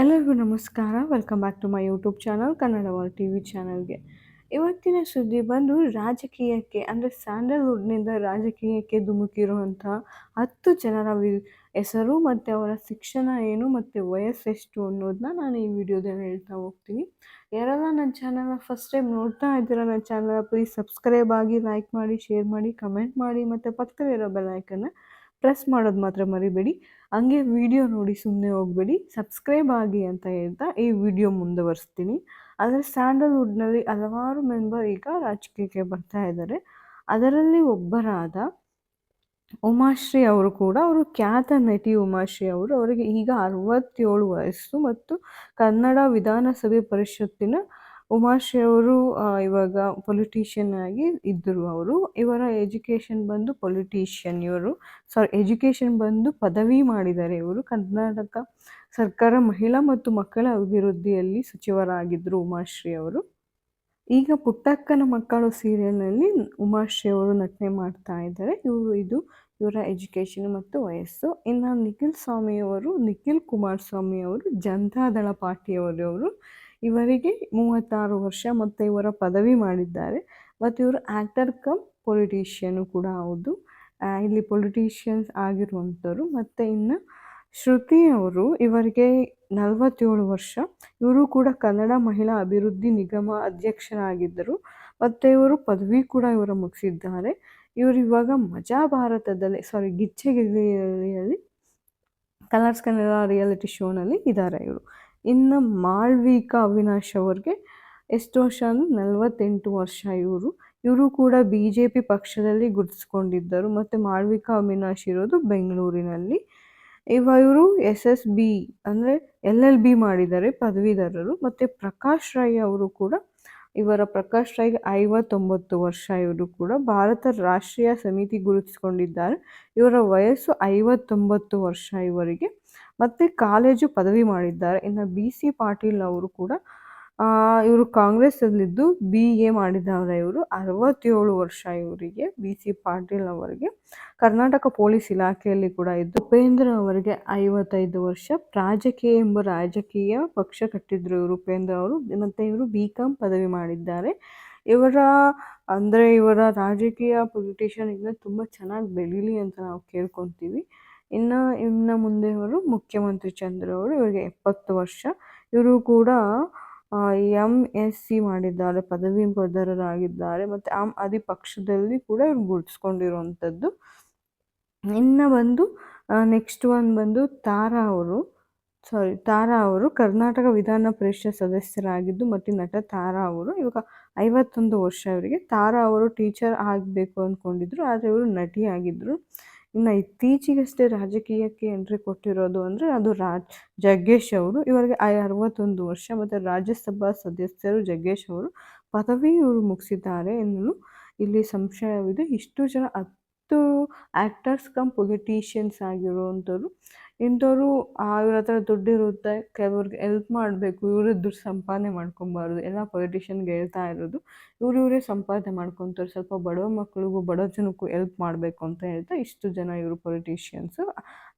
ಎಲ್ಲರಿಗೂ ನಮಸ್ಕಾರ. Welcome back to my YouTube channel Kannada world T V ಚಾನಲ್ಗೆ ಇವತ್ತಿನ ಸುದ್ದಿ ಬಂದು ರಾಜಕೀಯಕ್ಕೆ, ಅಂದರೆ ಸ್ಯಾಂಡಲ್ವುಡ್ನಿಂದ ರಾಜಕೀಯಕ್ಕೆ ಧುಮುಕಿರುವಂಥ ಹತ್ತು ಜನರ ವಿ, ಹೆಸರು ಮತ್ತು ಅವರ ಶಿಕ್ಷಣ ಏನು ಮತ್ತು ವಯಸ್ಸೆಷ್ಟು ಅನ್ನೋದನ್ನ ನಾನು ಈ ವಿಡಿಯೋದಲ್ಲಿ ಹೇಳ್ತಾ ಹೋಗ್ತೀನಿ. ಯಾರೆಲ್ಲ ನನ್ನ ಚಾನಲ್ನ ಫಸ್ಟ್ ಟೈಮ್ ನೋಡ್ತಾ ಇದ್ದೀರಾ, ನನ್ನ ಚಾನಲ್ ಪ್ಲೀಸ್ ಸಬ್ಸ್ಕ್ರೈಬ್ ಆಗಿ ಲೈಕ್ ಮಾಡಿ ಶೇರ್ ಮಾಡಿ ಕಮೆಂಟ್ ಮಾಡಿ, ಮತ್ತು ಪಕ್ಕದಲ್ಲಿರೋ ಬೆಲ್ಲೈಕನ್ನ ಪ್ರೆಸ್ ಮಾಡೋದು ಮಾತ್ರ ಮರಿಬೇಡಿ. ಹಂಗೆ ವಿಡಿಯೋ ನೋಡಿ ಸುಮ್ಮನೆ ಹೋಗಬೇಡಿ. ಸಬ್ಸ್ಕ್ರೈಬ್ ಆಗಿ ಅಂತ ಹೇಳ್ತಾ ಈ ವಿಡಿಯೋ ಮುಂದುವರಿಸ್ತೀನಿ. ಆದರೆ ಸ್ಯಾಂಡಲ್ವುಡ್ನಲ್ಲಿ ಹಲವಾರು ಮೆಂಬರ್ ಈಗ ರಾಜಕೀಯಕ್ಕೆ ಬರ್ತಾ ಇದ್ದಾರೆ ಅದರಲ್ಲಿ ಒಬ್ಬರಾದ ಉಮಾಶ್ರೀ ಅವರು ಕೂಡ, ಅವರು ಖ್ಯಾತ ನಟಿ ಉಮಾಶ್ರೀ ಅವರು, ಅವರಿಗೆ ಈಗ ಅರವತ್ತೇಳು ವಯಸ್ಸು ಮತ್ತು ಕನ್ನಡ ವಿಧಾನಸಭೆ ಪರಿಷತ್ತಿನ ಉಮಾಶ್ರೀ ಅವರು ಇವಾಗ ಪೊಲಿಟಿಷಿಯನ್ ಆಗಿ ಇದ್ದರು ಅವರು. ಇವರ ಎಜುಕೇಷನ್ ಬಂದು ಪೊಲಿಟಿಷಿಯನ್ ಇವರು. ಸಾರಿ ಎಜುಕೇಷನ್ ಬಂದು ಪದವಿ ಮಾಡಿದ್ದಾರೆ ಇವರು. ಕರ್ನಾಟಕ ಸರ್ಕಾರ ಮಹಿಳಾ ಮತ್ತು ಮಕ್ಕಳ ಅಭಿವೃದ್ಧಿಯಲ್ಲಿ ಸಚಿವರಾಗಿದ್ದರು ಉಮಾಶ್ರೀ ಅವರು. ಈಗ ಪುಟ್ಟಕ್ಕನ ಮಕ್ಕಳು ಸೀರಿಯಲ್ನಲ್ಲಿ ಉಮಾಶ್ರೀ ಅವರು ನಟನೆ ಮಾಡ್ತಾ ಇದ್ದಾರೆ. ಇವರು ಇದು ಇವರ ಎಜುಕೇಷನ್ ಮತ್ತು ವಯಸ್ಸು. ಇನ್ನು ನಿಖಿಲ್ ಸ್ವಾಮಿಯವರು ನಿಖಿಲ್ ಕುಮಾರಸ್ವಾಮಿ ಅವರು ಜನತಾದಳ ಪಾರ್ಟಿಯವರು ಅವರು. ಇವರಿಗೆ ಮೂವತ್ತಾರು ವರ್ಷ ಮತ್ತು ಇವರ ಪದವಿ ಮಾಡಿದ್ದಾರೆ. ಮತ್ತು ಇವರು ಆ್ಯಕ್ಟರ್ ಕಮ್ ಪೊಲಿಟಿಷಿಯನು ಕೂಡ ಹೌದು. ಇಲ್ಲಿ ಪೊಲಿಟೀಷಿಯನ್ಸ್ ಆಗಿರುವಂಥವ್ರು. ಮತ್ತು ಇನ್ನು ಶ್ರುತಿ ಅವರು ಇವರಿಗೆ ನಲವತ್ತೇಳು ವರ್ಷ. ಇವರು ಕೂಡ ಕನ್ನಡ ಮಹಿಳಾ ಅಭಿವೃದ್ಧಿ ನಿಗಮ ಅಧ್ಯಕ್ಷರಾಗಿದ್ದರು. ಮತ್ತು ಇವರು ಪದವಿ ಕೂಡ ಇವರು ಮುಗಿಸಿದ್ದಾರೆ. ಇವರು ಇವಾಗ ಮಜಾ ಭಾರತದಲ್ಲಿ ಸಾರಿ ಗಿಚ್ಚೆ ಗಿಲ್ಲಿಯಲ್ಲಿ ಕಲರ್ಸ್ ಕನ್ನಡ ರಿಯಾಲಿಟಿ ಶೋನಲ್ಲಿ ಇದ್ದಾರೆ ಇವರು. ಇನ್ನು ಮಾಳ್ವಿಕಾ ಅವಿನಾಶ್ ಅವ್ರಿಗೆ ಎಷ್ಟು ವರ್ಷ ಅಂದರೆ ನಲವತ್ತೆಂಟು ವರ್ಷ ಇವರು. ಇವರು ಕೂಡ ಬಿ ಜೆ ಪಿ ಪಕ್ಷದಲ್ಲಿ ಗುರುತಿಸ್ಕೊಂಡಿದ್ದರು ಮತ್ತು ಮಾಳ್ವಿಕಾ ಅವಿನಾಶ್ ಇರೋದು ಬೆಂಗಳೂರಿನಲ್ಲಿ. ಇವ ಇವರು ಎಸ್ ಎಸ್ ಬಿ ಅಂದರೆ ಎಲ್ ಎಲ್ ಬಿ ಮಾಡಿದ್ದಾರೆ ಪದವೀಧರರು ಮತ್ತು ಪ್ರಕಾಶ್ ರೈ ಅವರು ಕೂಡ ಇವರ ಪ್ರಕಾಶ್ ರೈ ಐವತ್ತೊಂಬತ್ತು ವರ್ಷ ಇವರು ಕೂಡ ಭಾರತ ರಾಷ್ಟ್ರೀಯ ಸಮಿತಿ ಗುರುತಿಸಿಕೊಂಡಿದ್ದಾರೆ. ಇವರ ವಯಸ್ಸು ಐವತ್ತೊಂಬತ್ತು ವರ್ಷ ಇವರಿಗೆ. ಮತ್ತು ಕಾಲೇಜು ಪದವಿ ಮಾಡಿದ್ದಾರೆ. ಇನ್ನು ಬಿ ಸಿ ಪಾಟೀಲ್ ಅವರು ಕೂಡ ಇವರು ಕಾಂಗ್ರೆಸ್ಸಲ್ಲಿದ್ದು ಬಿ ಎ ಮಾಡಿದ್ದಾರೆ ಇವರು. ಅರವತ್ತೇಳು ವರ್ಷ ಇವರಿಗೆ ಬಿ ಸಿ ಪಾಟೀಲ್ ಅವರಿಗೆ. ಕರ್ನಾಟಕ ಪೊಲೀಸ್ ಇಲಾಖೆಯಲ್ಲಿ ಕೂಡ ಇದ್ದು, ಉಪೇಂದ್ರ ಅವರಿಗೆ ಐವತ್ತೈದು ವರ್ಷ. ರಾಜಕೀಯ ಎಂಬ ರಾಜಕೀಯ ಪಕ್ಷ ಕಟ್ಟಿದ್ರು ಇವರು ಉಪೇಂದ್ರ ಅವರು. ಮತ್ತು ಇವರು ಬಿ ಕಾಂ ಪದವಿ ಮಾಡಿದ್ದಾರೆ. ಇವರ, ಅಂದರೆ ಇವರ ರಾಜಕೀಯ ಪೊಲಿಟಿಷಿಯನ್ ಇಂದ ತುಂಬ ಚೆನ್ನಾಗಿ ಬೆಳೀಲಿ ಅಂತ ನಾವು ಕೇಳ್ಕೊತೀವಿ. ಇನ್ನು ಇನ್ನು ಮುಂದೆ ಅವರು ಮುಖ್ಯಮಂತ್ರಿ ಚಂದ್ರ ಅವರು, ಇವರಿಗೆ ಎಪ್ಪತ್ತು ವರ್ಷ. ಇವರು ಕೂಡ ಎಂ ಎಸ್ ಸಿ ಮಾಡಿದ್ದಾರೆ, ಪದವಿ ಪದರರಾಗಿದ್ದಾರೆ, ಮತ್ತು ಆಮ್ ಆದಿ ಪಕ್ಷದಲ್ಲಿ ಕೂಡ ಇವ್ರು ಗುರುತಿಸ್ಕೊಂಡಿರುವಂಥದ್ದು. ಇನ್ನು ಬಂದು ನೆಕ್ಸ್ಟ್ ಒನ್ ಬಂದು ತಾರಾ ಅವರು ಸಾರಿ ತಾರಾ ಅವರು ಕರ್ನಾಟಕ ವಿಧಾನ ಪರಿಷತ್ ಸದಸ್ಯರಾಗಿದ್ದು, ಮತ್ತು ನಟ ತಾರಾ ಅವರು. ಇವಾಗ ಐವತ್ತೊಂದು ವರ್ಷ ಅವರಿಗೆ. ತಾರಾ ಅವರು ಟೀಚರ್ ಆಗಬೇಕು ಅಂದ್ಕೊಂಡಿದ್ರು, ಆದರೆ ಇವರು ನಟಿಯಾಗಿದ್ದರು ಇನ್ನು ಇತ್ತೀಚೆಗಷ್ಟೇ ರಾಜಕೀಯಕ್ಕೆ ಎಂಟ್ರಿ ಕೊಟ್ಟಿರೋದು ಅಂದರೆ ಅದು ರಾಜ್, ಜಗ್ಗೇಶ್ ಅವರು. ಇವರಿಗೆ ಅರವತ್ತೊಂದು ವರ್ಷ ಮತ್ತು ರಾಜ್ಯಸಭಾ ಸದಸ್ಯರು ಜಗ್ಗೇಶ್ ಅವರು ಪದವಿ ಇವರು ಮುಗಿಸಿದ್ದಾರೆ ಎನ್ನಲು ಇಲ್ಲಿ ಸಂಶಯವಿದೆ. ಇಷ್ಟು ಜನ ಹತ್ತು ಆ್ಯಕ್ಟರ್ಸ್ ಕಮ್ ಪೊಲಿಟೀಷಿಯನ್ಸ್ ಆಗಿರುವಂಥವ್ರು ಇಂಥವ್ರು ಇವ್ರ ಹತ್ರ ದುಡ್ಡಿರುತ್ತೆ, ಕೆಲವ್ರಿಗೆ ಎಲ್ಪ್ ಮಾಡಬೇಕು, ಇವರೇ ದುಡ್ಡು ಸಂಪಾದನೆ ಮಾಡ್ಕೊಬಾರ್ದು. ಎಲ್ಲ ಪೊಲಿಟಿಷಿಯನ್ಗೆ ಹೇಳ್ತಾ ಇರೋದು, ಇವ್ರು ಇವರೇ ಸಂಪಾದನೆ ಮಾಡ್ಕೊತಾರೆ, ಸ್ವಲ್ಪ ಬಡವ ಮಕ್ಕಳಿಗೂ ಬಡ ಜನಕ್ಕೂ ಎಲ್ಪ್ ಮಾಡಬೇಕು ಅಂತ ಹೇಳ್ತಾ ಇಷ್ಟು ಜನ ಇವರು ಪೊಲಿಟಿಷಿಯನ್ಸು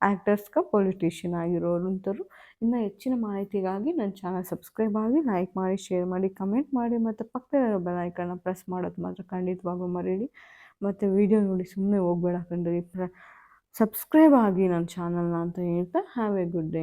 ಆ್ಯಕ್ಟರ್ಸ್ಗೆ ಪೊಲಿಟಿಷಿಯನ್ ಆಗಿರೋರು ಅಂತರು ಇನ್ನು ಹೆಚ್ಚಿನ ಮಾಹಿತಿಗಾಗಿ ನನ್ನ ಚಾನಲ್ ಸಬ್ಸ್ಕ್ರೈಬ್ ಆಗಿ ಲೈಕ್ ಮಾಡಿ ಶೇರ್ ಮಾಡಿ ಕಮೆಂಟ್ ಮಾಡಿ ಮತ್ತು ಪಕ್ಕದಲ್ಲಿರೋ ಬೆಲ್ ಪ್ರೆಸ್ ಮಾಡೋದು ಮಾತ್ರ ಖಂಡಿತವಾಗೂ ಮರೀಲಿ ಮತ್ತು ವಿಡಿಯೋ ನೋಡಿ ಸುಮ್ಮನೆ ಹೋಗ್ಬೇಡ ಕಂಡ್ರಿ ಪ್ರ ಸಬ್ಸ್ಕ್ರೈಬ್ ಆಗಿ ನನ್ನ ಚಾನಲ್ನ ಅಂತ ಹೇಳ್ತಾ ಹ್ಯಾವ್ ಎ ಗುಡ್ ಡೇ